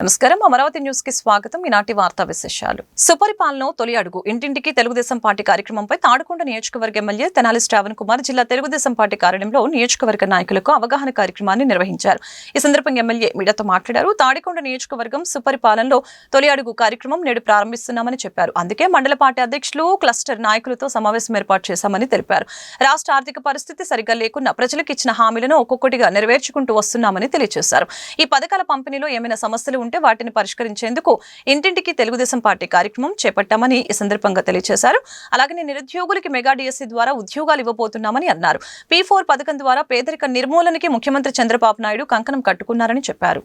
నమస్కారం. అమరావతి న్యూస్కి స్వాగతం. ఈనాటి వార్తా విశేషాలు. సుపరిపాలన తొలి అడుగు. ఇంటింటికి తెలుగుదేశం పార్టీ కార్యక్రమంపై తాడుకొండ నియోజకవర్గ ఎమ్మెల్యే తెనాలి శ్రావణ్ కుమార్ జిల్లా తెలుగుదేశం పార్టీ కార్యాలయంలో నియోజకవర్గ నాయకులకు అవగాహన కార్యక్రమాన్ని నిర్వహించారు. ఈ సందర్భంగా ఎమ్మెల్యే మీడియాతో మాట్లాడారు. తాడికొండ నియోజకవర్గం సుపరిపాలనలో తొలి అడుగు కార్యక్రమం నేడు ప్రారంభిస్తున్నామని చెప్పారు. అందుకే మండల పార్టీ అధ్యక్షులు క్లస్టర్ నాయకులతో సమావేశం ఏర్పాటు చేశామని తెలిపారు. రాష్ట్ర ఆర్థిక పరిస్థితి సరిగ్గా లేకున్నా ప్రజలకు ఇచ్చిన హామీలను ఒక్కొక్కటిగా నెరవేర్చుకుంటూ వస్తున్నామని తెలియజేశారు. ఈ పథకాల పంపిణీలో ఏమైనా సమస్యలు ఉంటే వాటిని పరిష్కరించేందుకు ఇంటింటికి తెలుగుదేశం పార్టీ కార్యక్రమం చేపట్టామని ఈ సందర్భంగా తెలియజేశారు అలాగే నిరుద్యోగులకి మెగా డిఎస్సీ ద్వారా ఉద్యోగాలు ఇవ్వబోతున్నామని అన్నారు. పీ ఫోర్ పథకం ద్వారా పేదరిక నిర్మూలనకి ముఖ్యమంత్రి చంద్రబాబు నాయుడు కంకణం కట్టుకున్నారని చెప్పారు.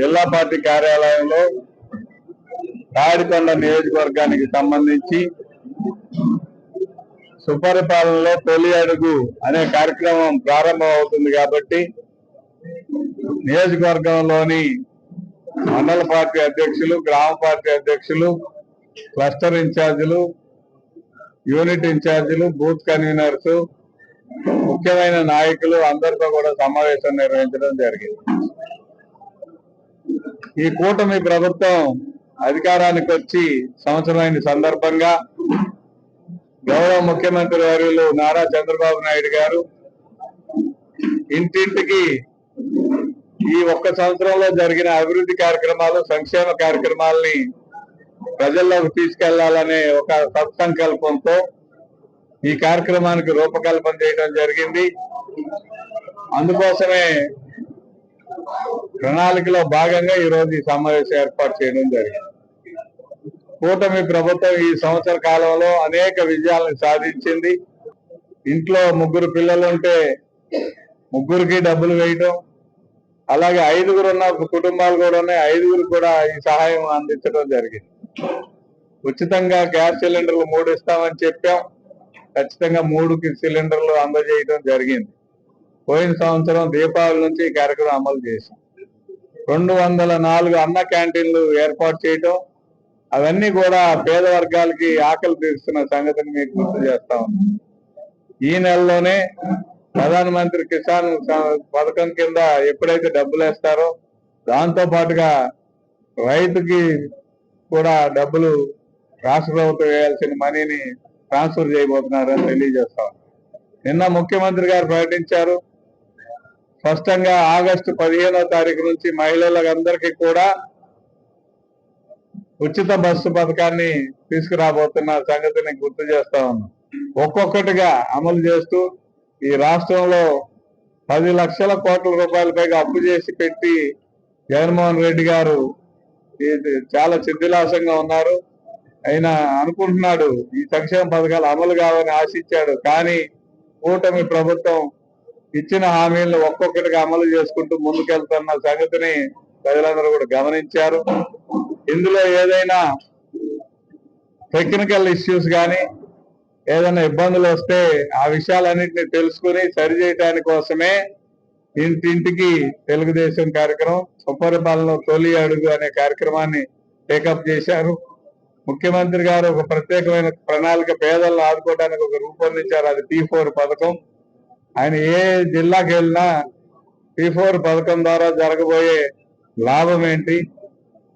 జిల్లా పార్టీ కార్యాలయంలో తాడికొండ నియోజకవర్గానికి సంబంధించి సుపరిపాలనలో తొలి అడుగు అనే కార్యక్రమం ప్రారంభం అవుతుంది కాబట్టి నియోజకవర్గంలోని మండల పార్టీ అధ్యక్షులు గ్రామ పార్టీ అధ్యక్షులు క్లస్టర్ ఇన్ఛార్జీలు యూనిట్ ఇన్ఛార్జీలు బూత్ కన్వీనర్స్ ముఖ్యమైన నాయకులు అందరితో కూడా సమావేశం నిర్వహించడం జరిగింది. ఈ కూటమి ప్రభుత్వం అధికారానికి వచ్చి సంవత్సరమైన సందర్భంగా గౌరవ ముఖ్యమంత్రి వర్యులు నారా చంద్రబాబు నాయుడు గారు ఇంటింటికి ఈ ఒక్క సంవత్సరంలో జరిగిన అభివృద్ధి కార్యక్రమాలు సంక్షేమ కార్యక్రమాలని ప్రజల్లోకి తీసుకెళ్ళాలనే ఒక సత్సంకల్పంతో ఈ కార్యక్రమానికి రూపకల్పన చేయడం జరిగింది. అందుకోసమే ప్రణాళికలో భాగంగా ఈరోజు ఈ సమావేశం ఏర్పాటు చేయడం జరిగింది. కూటమి ప్రభుత్వం ఈ సంవత్సర కాలంలో అనేక విజయాలను సాధించింది. ఇంట్లో ముగ్గురు పిల్లలు ఉంటే ముగ్గురికి డబ్బులు వేయటం అలాగే ఐదుగురు ఉన్న కుటుంబాలు కూడా ఉన్నాయి. ఐదుగురు కూడా ఈ సహాయం అందించడం జరిగింది. ఉచితంగా గ్యాస్ సిలిండర్లు మూడు ఇస్తామని చెప్పాం. ఖచ్చితంగా మూడుకి సిలిండర్లు అందజేయడం జరిగింది. పోయిన సంవత్సరం దీపావళి నుంచి ఈ కార్యక్రమం అమలు చేశాం. రెండు వందల నాలుగు అన్న క్యాంటీన్లు ఏర్పాటు చేయటం అవన్నీ కూడా పేద వర్గాలకి ఆకలి తీరుస్తున్న సంగతిని మీకు గుర్తు చేస్తా ఉన్నాం ఈ నెలలోనే ప్రధానమంత్రి కిసాన్ పథకం కింద ఎప్పుడైతే డబ్బులు వేస్తారో దాంతో పాటుగా రైతుకి కూడా డబ్బులు రాష్ట్ర ప్రభుత్వం వేయాల్సిన మనీని ట్రాన్స్ఫర్ చేయబోతున్నారని తెలియజేస్తాం నిన్న ముఖ్యమంత్రి గారు ప్రకటించారు. స్పష్టంగా ఆగస్టు పదిహేనో తారీఖు నుంచి మహిళలందరికీ కూడా ఉచిత బస్సు పథకాన్ని తీసుకురాబోతున్న సంగతిని గుర్తు చేస్తా ఉన్నాం. ఒక్కొక్కటిగా అమలు చేస్తూ ఈ రాష్ట్రంలో పది లక్షల కోట్ల రూపాయల పైగా అప్పు చేసి పెట్టి జగన్మోహన్ రెడ్డి గారు ఇది చాలా చిద్దిలాసంగా ఉన్నారు. ఆయన అనుకుంటున్నాడు ఈ సంక్షేమ పథకాలు అమలు కావాలని ఆశించాడు. కానీ కూటమి ప్రభుత్వం ఇచ్చిన హామీలను ఒక్కొక్కటిగా అమలు చేసుకుంటూ ముందుకెళ్తున్న సంగతిని ప్రజలందరూ కూడా గమనించారు. ఇందులో ఏదైనా టెక్నికల్ ఇష్యూస్ కానీ ఏదైనా ఇబ్బందులు వస్తే ఆ విషయాలన్నింటినీ తెలుసుకుని సరి చేయడానికి కోసమే ఇంటింటికి తెలుగుదేశం కార్యక్రమం సుపరిపాలన తొలి అడుగు అనే కార్యక్రమాన్ని టేకప్ చేశారు. ముఖ్యమంత్రి గారు ఒక ప్రత్యేకమైన ప్రణాళిక పేదలను ఆదుకోవడానికి ఒక రూపొందించారు. అది టీ ఫోర్ పథకం. ఆయన ఏ జిల్లాకి వెళ్ళినా టీ ఫోర్ పథకం ద్వారా జరగబోయే లాభం ఏంటి?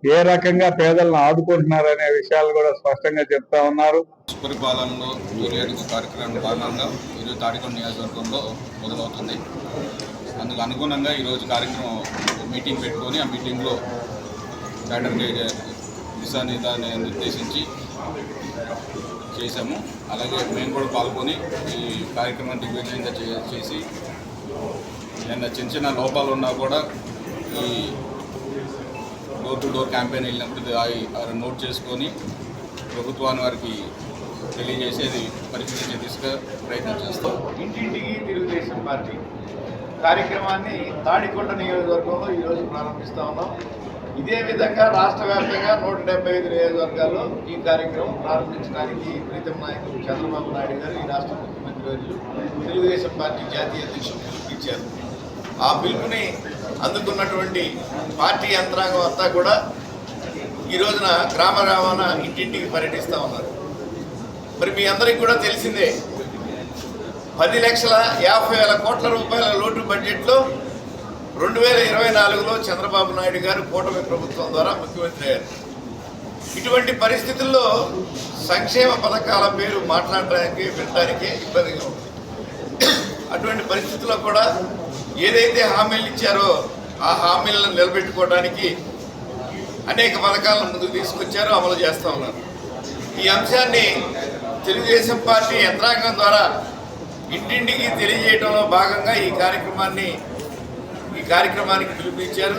ఏ రకంగా పేదలను ఆదుకుంటున్నారు అనే విషయాలు కూడా స్పష్టంగా చెప్తా ఉన్నారు. పరిపాలనలో తొలి కార్యక్రమం భాగంగా ఈరోజు తాడికొండ నియోజకవర్గంలో మొదలవుతుంది. అందుకు అనుగుణంగా ఈరోజు కార్యక్రమం మీటింగ్ పెట్టుకొని ఆ మీటింగ్లో క్యాడర్ దిశానిదాన్ని నిర్దేశించి చేశాము. అలాగే మేము కూడా పాల్గొని ఈ కార్యక్రమం దిగ్విజయంగా చే- చేసి ఏమైనా చిన్న చిన్న లోపాలు ఉన్నా కూడా ఈ డోర్ టు డోర్ క్యాంపెయిన్ వెళ్ళినప్పుడు అవి నోట్ చేసుకొని ప్రభుత్వాన్ని వారికి తెలియజేసేది పరిశీలించే దిశగా ప్రయత్నం చేస్తాం. ఇంటింటికి తెలుగుదేశం పార్టీ కార్యక్రమాన్ని తాడికొండ నియోజకవర్గంలో ఈరోజు ప్రారంభిస్తా ఉన్నాం. ఇదే విధంగా రాష్ట్ర వ్యాప్తంగా నూట డెబ్బై ఐదు నియోజకవర్గాల్లో ఈ కార్యక్రమం ప్రారంభించడానికి ప్రీతం నాయకులు చంద్రబాబు నాయుడు గారు ఈ రాష్ట్ర ముఖ్యమంత్రి వర్యులు తెలుగుదేశం పార్టీ జాతీయ అధ్యక్షులు పిలుపునిచ్చారు. ఆ పిలుపుని అందుకున్నటువంటి పార్టీ యంత్రాంగం అంతా కూడా ఈ రోజున గ్రామ గ్రామాన ఇంటింటికి పర్యటిస్తూ ఉన్నారు. మరి మీ అందరికి కూడా తెలిసిందే పది లక్షల యాభై వేల కోట్ల రూపాయల లోటు బడ్జెట్లో రెండు వేల ఇరవై నాలుగులో చంద్రబాబు నాయుడు గారు కూటమి ప్రభుత్వం ద్వారా ముఖ్యమంత్రి అయ్యారు. ఇటువంటి పరిస్థితుల్లో సంక్షేమ పథకాల పేరు మాట్లాడడానికి వినడానికి ఇబ్బందిగా ఉంది. అటువంటి పరిస్థితుల్లో కూడా ఏదైతే హామీలు ఇచ్చారో ఆ హామీలను నిలబెట్టుకోవడానికి అనేక పథకాలను ముందుకు తీసుకొచ్చారో అమలు చేస్తూ ఉన్నారు. ఈ అంశాన్ని తెలుగుదేశం పార్టీ యంత్రాంగం ద్వారా ఇంటింటికి తెలియజేయడంలో భాగంగా ఈ కార్యక్రమాన్ని ఈ కార్యక్రమానికి పిలుపునిచ్చారు.